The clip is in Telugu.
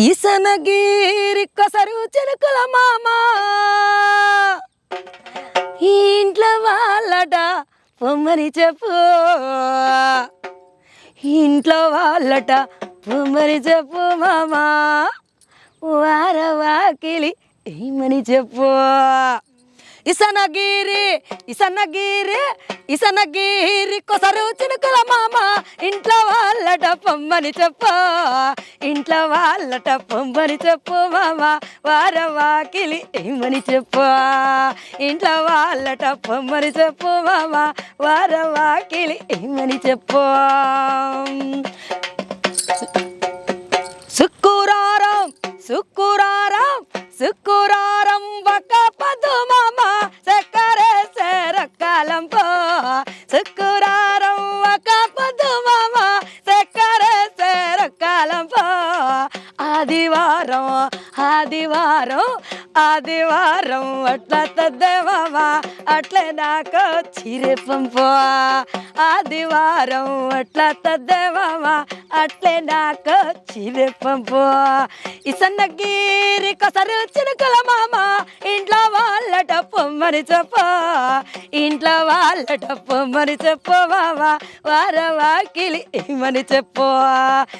ఈసనగిరి కొసరు చిలుకల మామ. ఇంట్లో వాళ్ళట పొమ్మని చెప్పు. ఇంట్లో వాళ్ళట పొమ్మని చెప్పు మామా. వార వాకిలి ఏమని చెప్పు. ఇసనగిరి ఇసనగిరి ఇసనగిరి కొసరు చినుకుల మామ ఇంట్లో వాళ్ళట పొమ్మని చెప్పు. ఇంట్లో వాళ్ళట పొమ్మని చెప్పు మామ వార వాకిలి ఏమని చెప్పు. ఇంట్లో వాళ్ళట పొమ్మని చెప్పు మామ వార వాకిలి ఏమని చెప్పు. శుక్రారం శుక్రారం శుక్రారం రకాలంపో శుక్రారం ఒక పదు మామ చక్కరే రకాలంపో ఆదివారం ఆదివారం ఆదివారం అట్లా తద్దేవా అట్లే నాకు చీరే పంపో. ఆదివారం అట్లా తద్దేవా అట్లే నాకు చీరే పంపో. ఈ సన్నగిరి కొసరు చినుకుల మామ ఇంట్లో వాళ్ళట మరి చెప్పు ఇంట్లో వాళ్ళ డప్పు చెప్పు మామ వార వాకిలి ఏమని చెప్పు